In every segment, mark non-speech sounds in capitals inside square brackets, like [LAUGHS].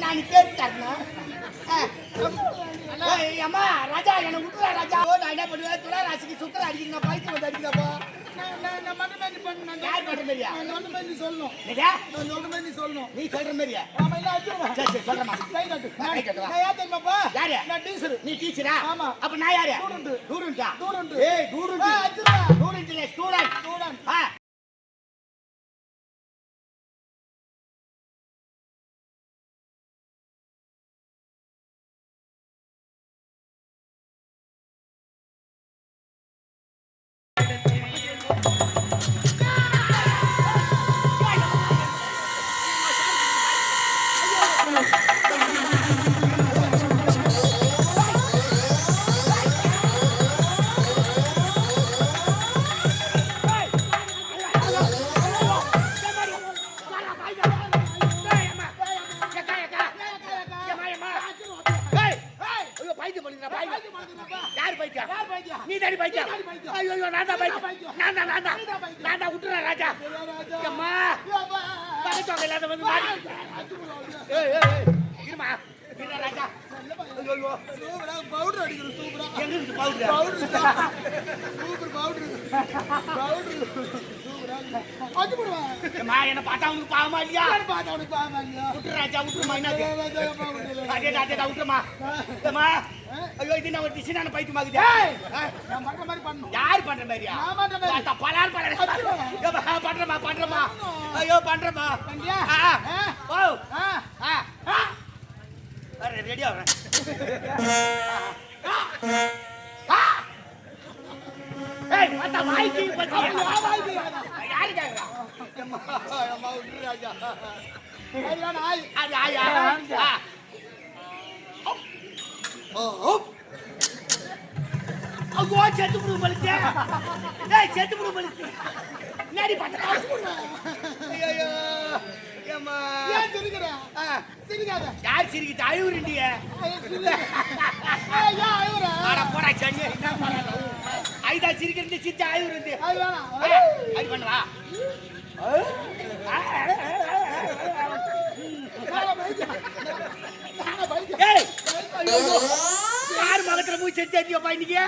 நான் கேட்டாருண்ணா ராஜா என்ன விட்டுறா ராஜா நான் என்ன பண்ணுவேன் துளா ராசிக்கு சுக்கர அடிக்கிறா பைக்கு வந்து அடிக்கிறப்போ நான் பண்ணு, நான் யார் பண்ற மாதிரியா நான் மாதிரி நீ சொல்லணும். நான் சொன்ன மாதிரி நீ சொல்லணும். நீ சொல்ற மாதிரியா ஆமா, இல்ல அடிச்சிருவேன். சரி சரி சொல்றமா கை காட்டு. கை காட்டு, வா. நான் யார் தெரியுமாப்பா? யாரு? நான் டீச்சரு. நீ டீச்சரா ஆமா. அப்ப நான் யாரு ஸ்டூடெண்ட். ஸ்டூடெண்டா ஸ்டூடெண்ட். ஏய் ஆ, ஸ்டூடெண்ட் அடிச்சிருவேன். ஸ்டூடெண்ட் இல்ல ஸ்டூடெண்ட் ஸ்டூடெண்ட். ஆ ஐயோ நான் தான் பைத்தியம். நான் தான் நான் தான் நான் தான் விட்டுறேன் ராஜா. அம்மா பகத்தவங்க இல்லாத வந்து ஏய் ஏய் இருமா இருடா ராஜா. ஐயோ ஐயோ. சூப்பரா பவுடர் அடிக்கணும் சூப்பரா. எங்க powder? Powder super powder powder போடுவேன் அம்மா என்ன பார்த்தா உனக்கு பாவமா இல்லையா? பார்த்தா உனக்கு பாவமா இல்லையா? விட்டுரு ராஜா விட்டுருமா விட்டுரு. அதே? அதே விட்டுருமா ஐயோ இது நான் ஒரு டிசைனான ஏய், ஆ? நான் பண்ற மாதிரி பண்ணணும். யார் பண்ற மாதிரியா? நான் பண்ற மாதிரி. பலார் ஐயோ பண்றியா? ஓ ஏய் வாய்க்கு வாய்க்கு ஐயோ செத்து புடு பலிச்சு ஏய் செத்து புடு பலிச்சு நடி பார்த்தா ஐயோ ஏம்மா? ஏன் சிரிக்கிற? சிரிக்காத. யார் சிரிக்கிட்டு அழுவுறிண்டிய ஐயோ, அழுவுற? ஆடா போடா சனி என்ன பண்ணாத சிரிக்கிறது சிரிச்சு அது வேணாம். அது பண்ணுவா யார் மகத்துல போய் செத்து செத்தியப்பா இன்னைக்கு.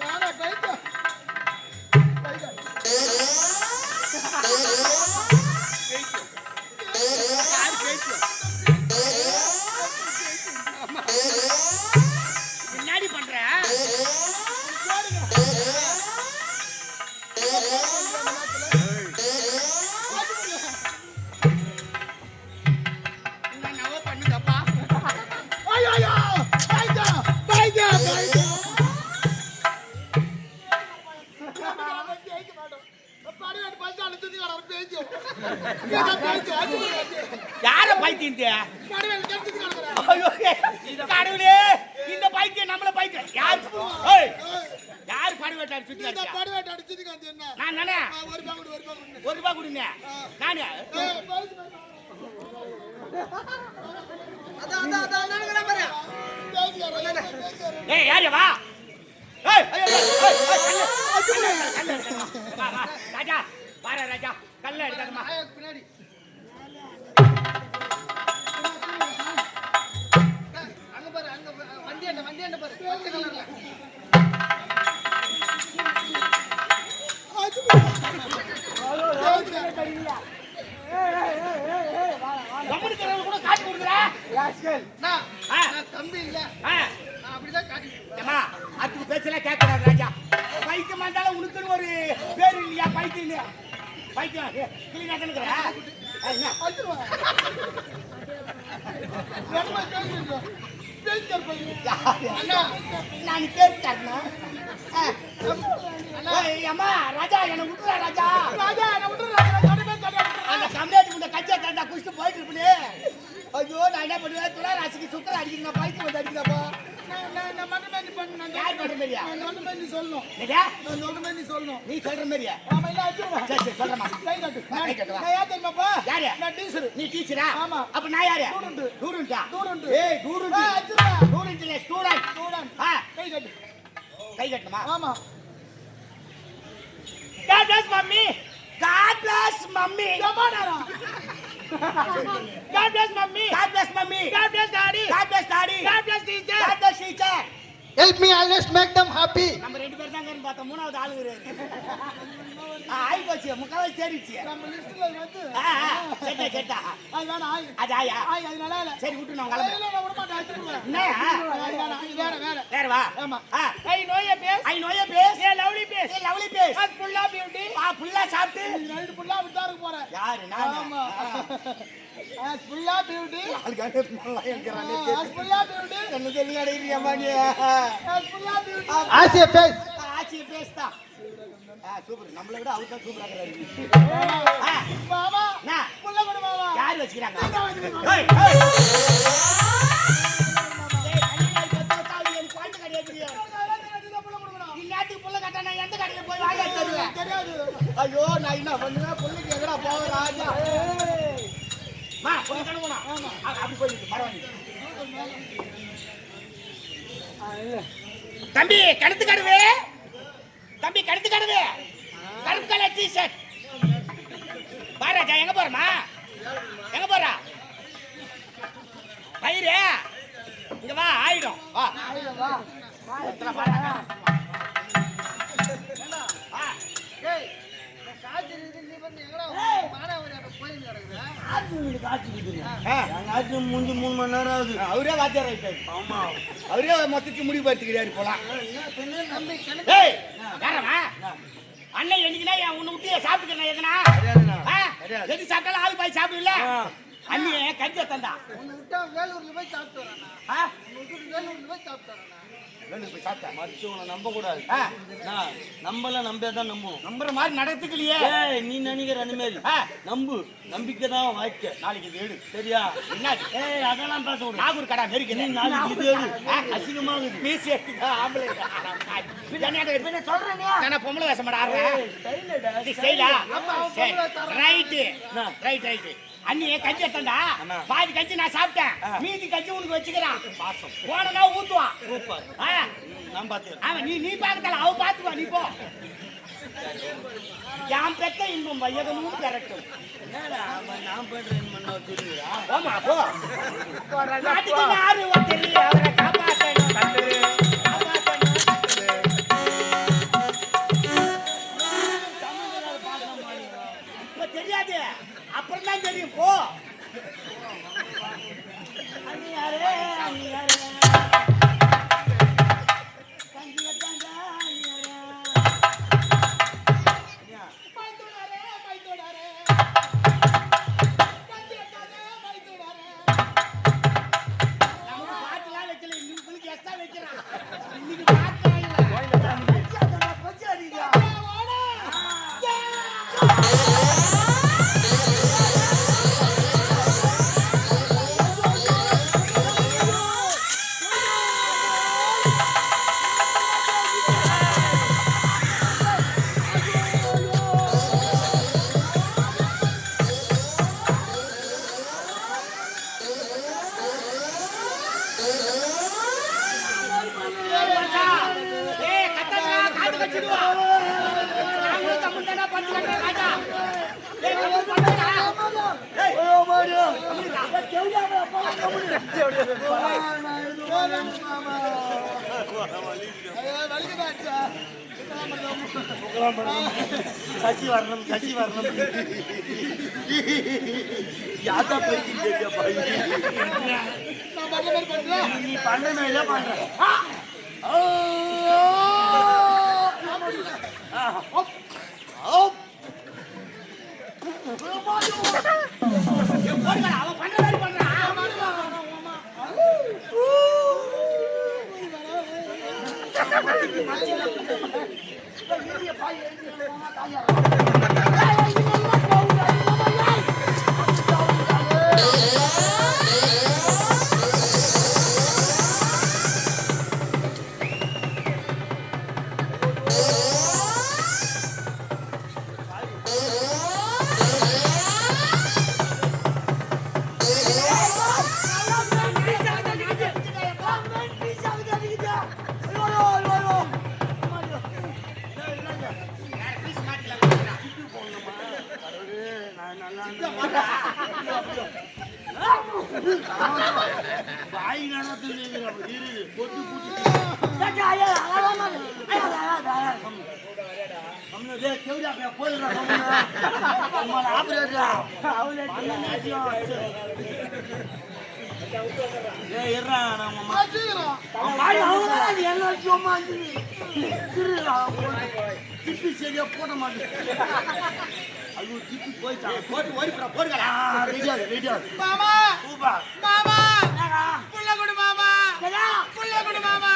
நானா. பைத்தியம். ஏய் யாரு வா ராஜா பாரு ராஜா கல்ல ஆயா, பின்னாடி. அங்க பாரு, அங்க. வண்டி என்ன, வண்டி என்ன பாரு. பச்சை கலர்ல. கூட காட்டி கொடுக்குறா நான், ஆ. நான் தம்பி இல்ல. ஏம்மா அதுக்கு பேச்செல்லாம் கேட்கறாரு ராஜா. பைத்தியம் வந்தாலும் உனக்குன்னு ஒரு பேர் இல்லையா? பைத்தியம் பைத்தியம். கிளீனா தானுக்குற நான் அண்ணா. அம்மா ராஜா என்ன விட்டுறா ராஜா. ராஜா, என்னை விட்டுறேன். அந்த கம்ப்ளைண்ட் உங்க கட்சியை தந்தா குடிச்சிட்டு போயிட்டு இருப்பனே. ஐயோ நான் என்ன பண்ணுவேன்? துளா ராசிக்கு சுக்கர அடிக்கிறா பைத்தியம் வந்து அடிக்கிறப்போ நான், பண்ணு, நான் யார் நீ சொல்லணும். சொல்லணும். நீ சொல்ற மாதிரியா நீ டீச்சரா ஆமா. அப்ப நான் யாரு ஸ்டூடெண்டா ஸ்டூடெண்ட். ஏய் ஸ்டூடெண்ட் ஸ்டூடெண்ட் இல்ல ஸ்டூடெண்ட் ஸ்டூடெண்ட். ஆ கை கட்டு கை கட்டணுமா ஆமா God bless mummy. God bless mummy. [LAUGHS] God bless mummy. God bless mummy. God bless daddy. God bless daddy. God bless teacher. God bless teacher. Help me always make them happy நம்ம ரெண்டு பேர் தாங்க பார்த்தோம் மூணாவது ஆளு ஆ, ஆயி போச்சு. முக்காவாசி தேடிச்சு நம்ம லிஸ்ட்ல வந்து செட்டா செட்டா அது வேணாம் ஆய். அது ஆயா? ஆய் அது நல்லா இல்ல. சரி விட்டு நான் இல்ல, கிளம்புறேன். இல்ல, நான் விட மாட்டேன் அடிச்சு வேற வேற வேற வா. ஆமா. I know you face I know you face a lovely face a lovely face ஃபுல்லா பியூட்டி ஆ ஃபுல்லா சாப்பிட்டு இது நைட்டு ஃபுல்லா விட்டா இருக்க போறேன் யாரு நான் ஆமா ஆஸ் ஃபுல்லா பியூட்டி நல்லா இருக்கிறானே ஆஸ் ஃபுல்லா பியூட்டி என்ன சொல்லி அடைக்கிறீங்க மாடி ஆஸ் ஃபுல்லா பியூட்டி ஆஸ் ஏ ஃபேஸ் ஆச்சி பேஸ் தான் ஆ சூப்பர் நம்மள விட அவர் தான் சூப்பரா இருக்கிறாரு ஆ மாமா புள்ள கொடு மாமா யார் வச்சுக்கிறாங்க கட்டா நான் எந்த கடையில போய் வாங்கி தருவேன்? தெரியாது. ஐயோ நான் என்ன பண்ணுவேன் புள்ளைக்கு எங்கடா போவேன் ராஜா மா புள்ள கணுவனா அப்படி போய் பரவாயில்லை. தம்பி கருத்து கடுவே தம்பி கருத்து கடுவே கருப்பு கலர் டி ஷர்ட் வா ராஜா எங்க போறமா எங்க போறா? பயிரே இங்க வா ஆயிடும். வா. பாருங்க. வா. ஆ. மூஞ்சி மூணு மணி நேரம் ஆகுது. அவரே வாத்தியார் ஆயிட்டாரு ஆமா. அவரே மொத்தத்துக்கு முடிவு படுத்துக்கிறாரு போலாம் அண்ணன் என்னைக்குனா என் உன்னை விட்டு சாப்பிட்டுக்கிறேன் ஆ? எது சாப்பிட்டாலும் ஆள் பாய் சாப்பிடல அண்ணி கஞ்சி தந்தா உன்னை விட்டா வேலூர்ல போய் சாப்பிட்டு வரேன் போய் சாப்பிட்டு வரேன் போய் மற்றவங்களை நம்ப கூடாது நம்பல நம்பே தான் நம்பணும். நம்புற மாதிரி நடத்துக்கலையே ஏய் நீ நினைக்கிற அனிமேல். ஆ, நம்பு நம்பிக்கை தான் வாழ்க்கை. நாளைக்கு இது எடு சரியா? என்னாச்சு? ஏய் அதெல்லாம் பேச கூடாது நாகூர் கடை நீ நெருக்கிறேன் நாளைக்கு இது எடு மீசி எடுத்துக்க ஆம்பளை சொல்றேன் நான் பொம்பளை வேஷம் மாட ஆடுறேன் செய்யலா? சரி. ரைட்டு என்ன? ரைட் ரைட்டு அண்ணி கஞ்சி எடுத்தா. பாதி கஞ்சி நான் சாப்பிட்டேன். மீதி கஞ்சி உனக்கு வச்சுக்கிறான். பாசம். போனா ஊத்துவான். சூப்பர். ஆ, நான் பார்த்துக்கிறேன் அவன் நீ நீ பார்க்கல அவ பாத்துவா நீ போ. யாம் பெத்த இன்பம் வையகமும் பெறட்டும் என்னடா அவன் நான் பண்றேன் பண்ண தெரியுதா ஆமா போ. நாட்டுக்கு யாரு ஒருத்தர் அவரை காப்பாற்றணும் போ. சசி வரணும் சசி வரணும் யாத்தா போயிட்டு தெரியா பாய் நான் பண்ண மாதிரி பண்றேன் நீ பண்ண பாய் நடத்துல இரு கொத்து போட்ட மாட்டேன் ஐயோ திப்பி போயிட்டான் போட்டு ஓடிப்புறா போடுங்களா ரெடியா ரெடியா மாமா சூப்பா மாமா புள்ள கொடு மாமா புள்ள கொடு மாமா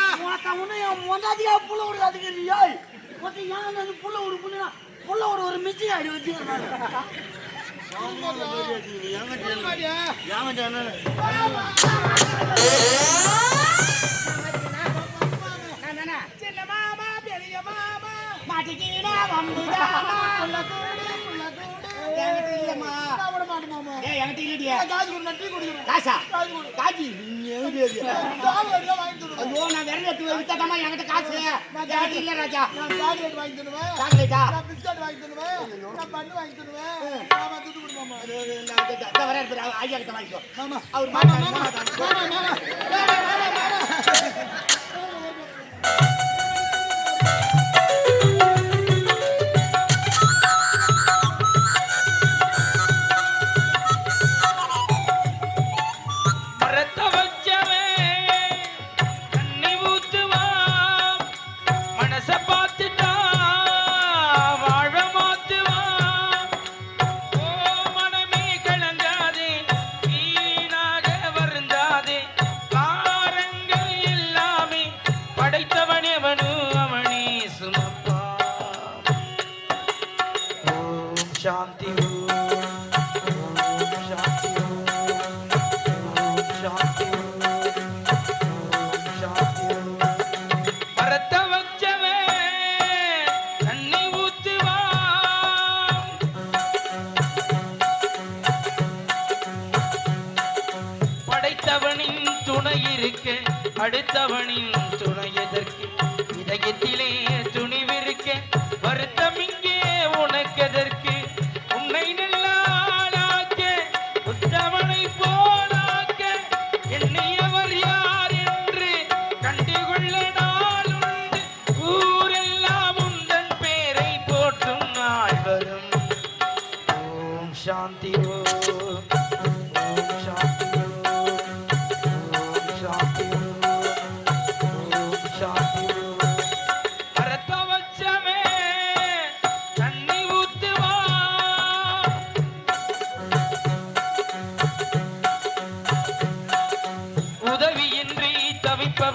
மொண்டாதியா புள்ள விடுறதுக்கு நீ ஏய் மொத்தம் ஏன் அந்த புள்ள விடு புள்ள ஒரு மிச்சி என்கிட்ட இல்லம்மா. நான் விட மாட்டேன் ஏய் என்கிட்ட இல்லடியா. நான் காசு கொடு நான் டீ குடிக்கிறேன். காசா? காசு கொடு. காஜி நீ எங்க இருக்க? சாக்லேட் வாங்கி தருவேன். ஐயோ நான் விரல் எடுத்து வித்தாதாம்மா என்கிட்ட காசு. என்கிட்ட இல்ல ராஜா. நான் சாக்லேட் வாங்கி தருவேன். சாக்லேட்டா நான் பிஸ்கட் வாங்கி தருவேன். நான் பண்ணு வாங்கி தருவேன். மாமா. துட்டு கொடு மாமா நான் வர எடுத்து ஐயா கிட்ட வாங்கிக்கோ. மாமா. அவர். மாமா மாமா. மாமா. மாமா மாமா. [LAUGHS] அடுத்தவனின் துணை இருக்க அடுத்தவனின் துணை எதற்கு? இதயத்திலே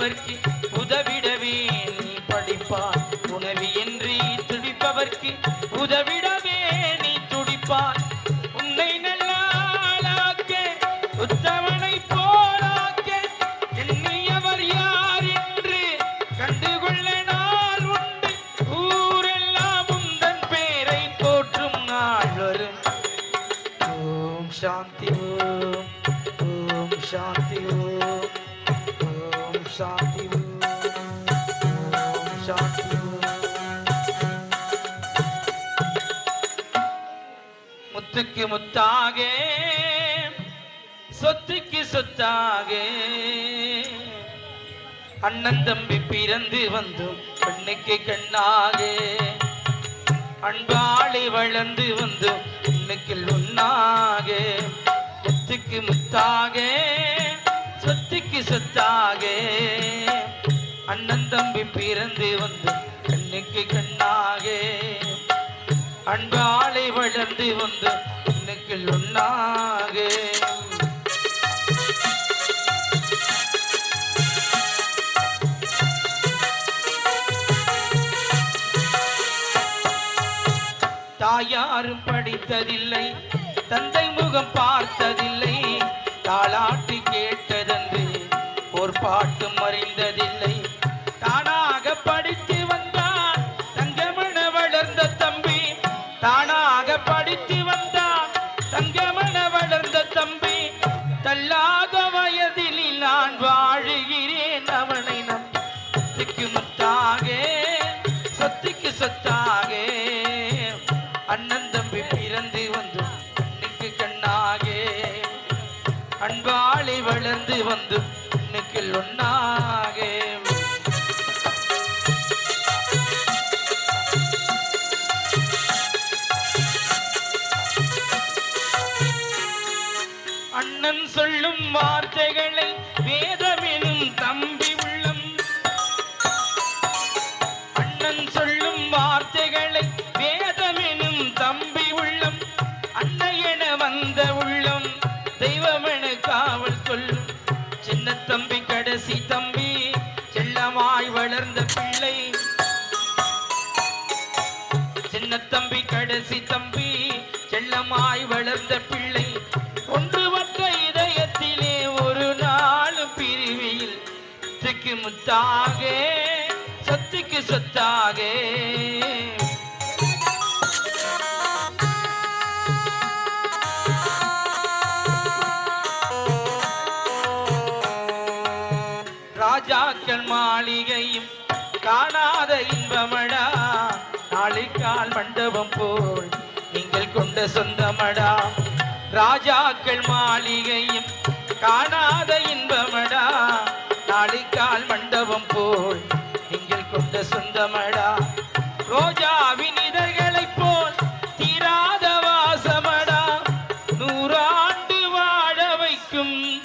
தவிப்பவர்க்கு உதவிடவே நீ படிப்பார் படிப்பாய் என்று துடிப்பவர்க்கு உதவிடவே நீ துடிப்பார் உன்னை நல்லாளாக்க உத்தவனை போலாக்க எண்ணியவர் யார் என்று கண்டுகொள்ள நாள் உண்டு. ஊரெல்லாம் உந்தன் பேரை போற்றும் நாள் வரும். ஓம் சாந்தி ஓம் முத்துக்கு முத்தாக சொத்துக்கு சொத்தாக. அண்ணன் தம்பி பிறந்து வந்தும் பெண்ணுக்கு கண்ணாக. அன்பாளி வளர்ந்து வந்து பெண்ணுக்கு ஒன்னாக முத்துக்கு முத்தாக சொத்துக்கு சொத்தாக. அண்ணன் தம்பி பிறந்து வந்து கண்ணுக்கு கண்ணாக. அன்றாலை வளர்ந்து வந்து உன்னுக்குள் உண்ணாக தாயாரும் படித்ததில்லை தந்தை முகம் பார்த்ததில்லை தாளாட்டி கேட்டதன்று ஒரு பாட்டும் அறிந்ததில்லை வந்து முத்துக்கு சத்துக்கு சொத்துக்கு சொத்தாக. ராஜாக்கள் மாளிகையும் காணாத இன்பமடா. நாளிக்கால் மண்டபம் போல் நீங்கள் கொண்ட சொந்தமடா. ராஜாக்கள் மாளிகையும் காணாத இன்பமடா. நாளைக்கால் மண்டபம் போல் நீங்கள் கொண்ட சொந்தமடா. ரோஜாவின் இதழ்களைப் போல் தீராத வாசமடா. நூறாண்டு வாழ வைக்கும்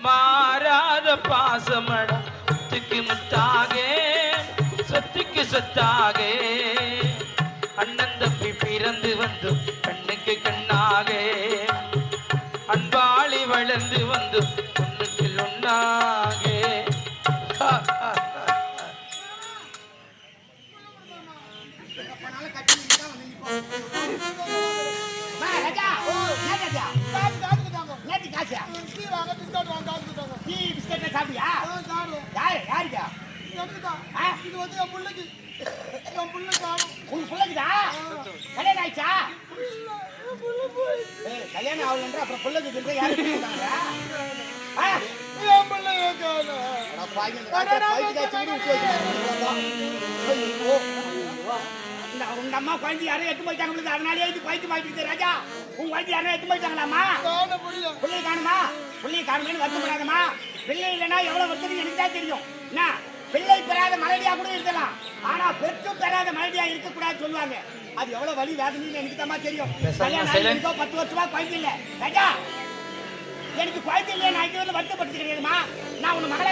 மாறாத பாசமடா. முத்துக்கு முத்தாக சொத்துக்கு சொத்தாக. அண்ணன் தப்பி பிறந்து வந்து கண்ணுக்கு கண்ணாக. அன்பாளி வளர்ந்து வந்து யாரு, யாருக்கா? இது வந்து என் புள்ளைக்கு. என் புள்ளை காணும். உன் பிள்ளைக்குதா? கல்யாணம் ஆயிடுச்சா? கல்யாணம் ஆகலன்ற அப்புறம் பிள்ளைக்கு சொல்ற யாரு? என் காணும். இந்த உங்க அம்மா குழந்தை யாரும் எட்டு போயிட்டாங்க உங்களுக்கு அதனாலே இது பைக்கு மாட்டிக்கிட்டு ராஜா உங்க குழந்தை யாரும் எட்டு போயிட்டாங்களாமா. பிள்ளையை காணுமா பிள்ளையை காணுமேனு வருத்தப்படாதம்மா பிள்ளை இல்லைன்னா எவ்வளவு வருத்தம் எனக்கு தான் தெரியும். என்ன? பிள்ளை பெறாத மலடியா கூட இருக்கலாம். ஆனா பெற்றும் பெறாத மலடியா இருக்கக்கூடாது சொல்லுவாங்க. அது எவ்வளவு வலி வேதனைன்னு எனக்கு தான் தெரியும். கல்யாணம் பத்து வருஷமா குழந்தை இல்லை. ராஜா எனக்கு குழந்தை இல்லையா நான் இங்க வந்து வருத்தப்படுத்திக்கிறேன்மா நான் உன்னை மகளா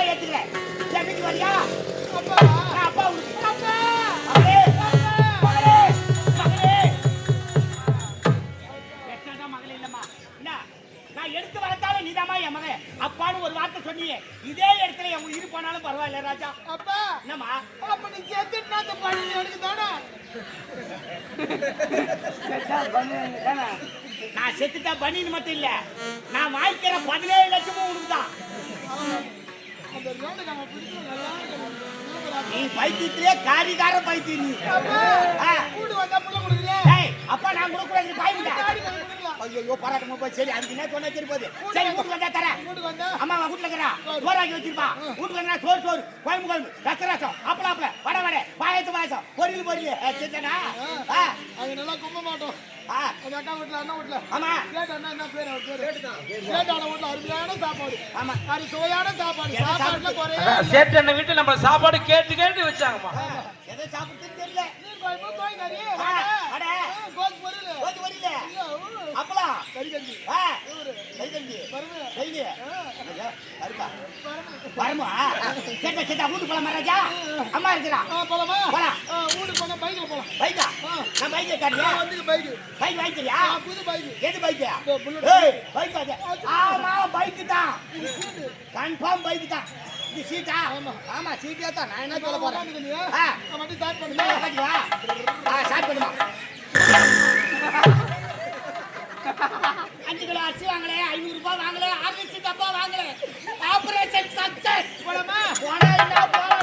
ஐயோ பாராட்டமா போய்? சரி அதுக்கு என்ன சொன்னா சரி போகுது. சரி வீட்டுக்கு வந்தா தரேன்? அம்மா அவன் வீட்டுல இருக்கிறா. சோறாக்கி வச்சிருப்பா. வீட்டுக்கு வந்தா சோறு சோறு. குழம்பு ரசம் வடை வடை. பாயசம் பாயசம். பொரியல் பொரியல். சரிதானா ஆ. அங்க நல்லா கும்ப மாட்டோம். அக்கா வீட்டுல அண்ணா வீட்டுல. ஆமா. சேட்டு அண்ணா என்ன பேரு? அவர் பேரு. சேட்டு அண்ணா வீட்டுல அருமையான சாப்பாடு. ஆமா. அது சுவையான சாப்பாடு. சாப்பாடுல குறைய சேட்டு அண்ணன் வீட்டுல நம்ம சாப்பாடு கேட்டு கேட்டு வச்சாங்கம்மா. எதை சாப்பிட்டுன்னு தெரியல நீ குழம்பு போய் கறி ஆ, வடை. கோஸ் பொரியல் ஓட்டு வரல இல்ல, ஊரு. அப்பளம் கறி கஞ்சி ஆ ஊரு. கறி கஞ்சி பருப்பு. கறி ஐயா, அருப்பா பருப்பு. வரமா சேட்டா சேட்டா வீட்டுக்கு போலாமா ராஜா அம்மா இருக்கிறா போலாமா? போலாம். வீட்டுக்கு போனா பைக்ல போலாம். பைக்கா. நான் பைக் காட்டியா வந்து பைக் பைக் வாங்கிக்கிறியா? புது பைக் எது பைக் பைக் ஆமா பைக் தான். கன்ஃபார்ம் பைக் தான். இது சீட்டா? ஆமா. சீட்டே தான். நான் என்ன சொல்ல போறேன்? மட்டும் ஸ்டார்ட் ஆ ஸ்டார்ட் பண்ணுமா? [LAUGHS] அஞ்சு கிலோ அரிசி வாங்கலே ஐநூறு ரூபாய் வாங்கலே அரிசி டப்பா வாங்கலே. ஆபரேஷன் சக்சஸ் போலாமா போனா என்ன போலாம்